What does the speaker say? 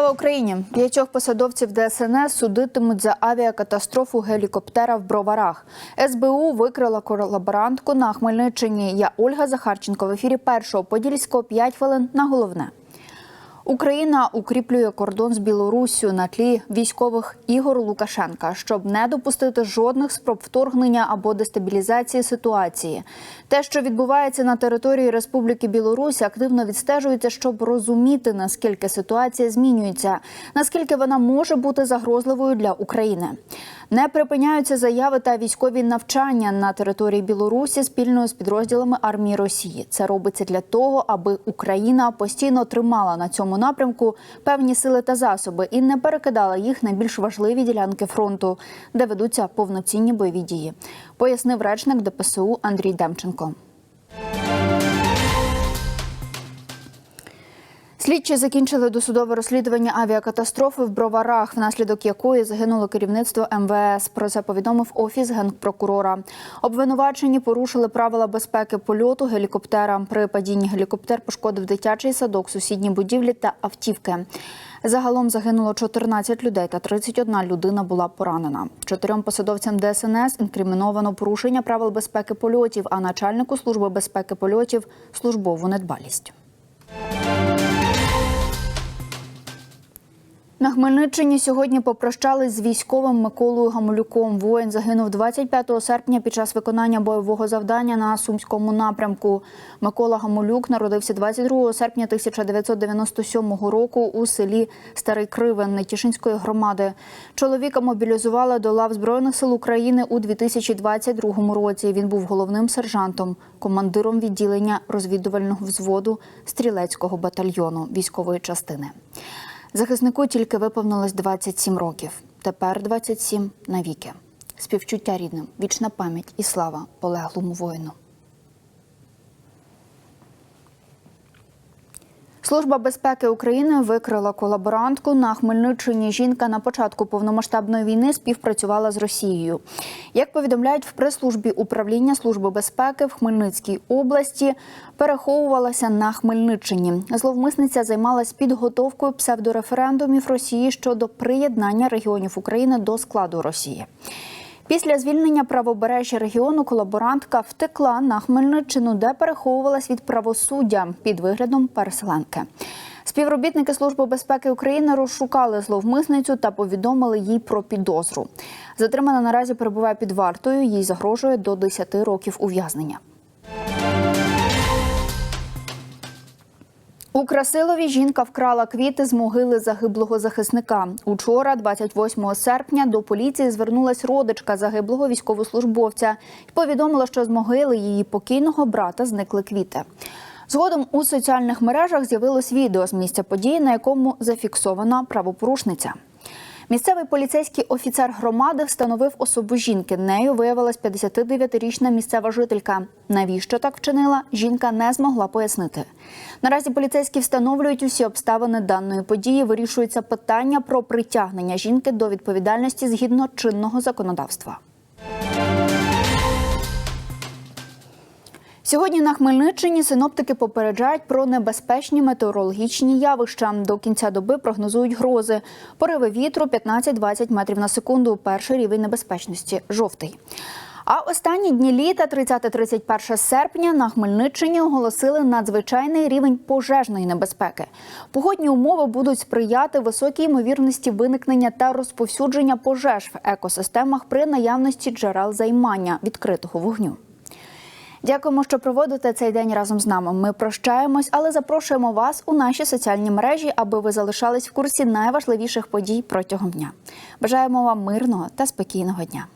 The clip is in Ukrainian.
Україні! П'ятьох посадовців ДСНС судитимуть за авіакатастрофу гелікоптера в Броварах. СБУ викрила колаборантку на Хмельниччині. Я Ольга Захарченко в ефірі першого подільського 5 хвилин на головне. Україна укріплює кордон з Білоруссю на тлі військових ігор Лукашенка, щоб не допустити жодних спроб вторгнення або дестабілізації ситуації. Те, що відбувається на території Республіки Білорусь, активно відстежується, щоб розуміти наскільки ситуація змінюється, наскільки вона може бути загрозливою для України. Не припиняються заяви та військові навчання на території Білорусі спільно з підрозділами армії Росії. Це робиться для того, аби Україна постійно тримала на цьому напрямку певні сили та засоби і не перекидала їх на більш важливі ділянки фронту, де ведуться повноцінні бойові дії. Пояснив речник ДПСУ Андрій Демченко. Слідчі закінчили досудове розслідування авіакатастрофи в Броварах, внаслідок якої загинуло керівництво МВС. Про це повідомив офіс генпрокурора. Обвинувачені порушили правила безпеки польоту гелікоптера. При падінні гелікоптер пошкодив дитячий садок, сусідні будівлі та автівки. Загалом загинуло 14 людей та 31 людина була поранена. Чотирьом посадовцям ДСНС інкриміновано порушення правил безпеки польотів, а начальнику служби безпеки польотів службову недбалість. На Хмельниччині сьогодні попрощались з військовим Миколою Гамулюком. Воїн загинув 25 серпня під час виконання бойового завдання на сумському напрямку. Микола Гамулюк народився 22 серпня 1997 року у селі Старий Кривен Нетішинської громади. Чоловіка мобілізували до лав збройних сил України у 2022 році. Він був головним сержантом, командиром відділення розвідувального взводу стрілецького батальйону військової частини. Захиснику тільки виповнилось 27 років. Тепер 27 навіки. Співчуття рідним, вічна пам'ять і слава полеглому воїну. Служба безпеки України викрила колаборантку на Хмельниччині. Жінка на початку повномасштабної війни співпрацювала з Росією. Як повідомляють в прес-службі управління Служби безпеки в Хмельницькій області, переховувалася на Хмельниччині. Зловмисниця займалась підготовкою псевдореферендумів Росії щодо приєднання регіонів України до складу Росії. Після звільнення правобережжя регіону колаборантка втекла на Хмельниччину, де переховувалась від правосуддя під виглядом переселенки. Співробітники Служби безпеки України розшукали зловмисницю та повідомили їй про підозру. Затримана наразі перебуває під вартою. Їй загрожує до 10 років ув'язнення. У Красилові жінка вкрала квіти з могили загиблого захисника. Учора, 28 серпня, до поліції звернулась родичка загиблого військовослужбовця і повідомила, що з могили її покійного брата зникли квіти. Згодом у соціальних мережах з'явилось відео з місця події, на якому зафіксована правопорушниця. Місцевий поліцейський офіцер громади встановив особу жінки. Нею виявилась 59-річна місцева жителька. Навіщо так вчинила? Жінка не змогла пояснити. Наразі поліцейські встановлюють усі обставини даної події. Вирішується питання про притягнення жінки до відповідальності згідно чинного законодавства. Сьогодні на Хмельниччині синоптики попереджають про небезпечні метеорологічні явища. До кінця доби прогнозують грози. Пориви вітру 15-20 метрів на секунду. Перший рівень небезпечності жовтий. А останні дні літа, 30-31 серпня, на Хмельниччині оголосили надзвичайний рівень пожежної небезпеки. Погодні умови будуть сприяти високій ймовірності виникнення та розповсюдження пожеж в екосистемах при наявності джерел займання відкритого вогню. Дякуємо, що проводите цей день разом з нами. Ми прощаємось, але запрошуємо вас у наші соціальні мережі, аби ви залишались в курсі найважливіших подій протягом дня. Бажаємо вам мирного та спокійного дня.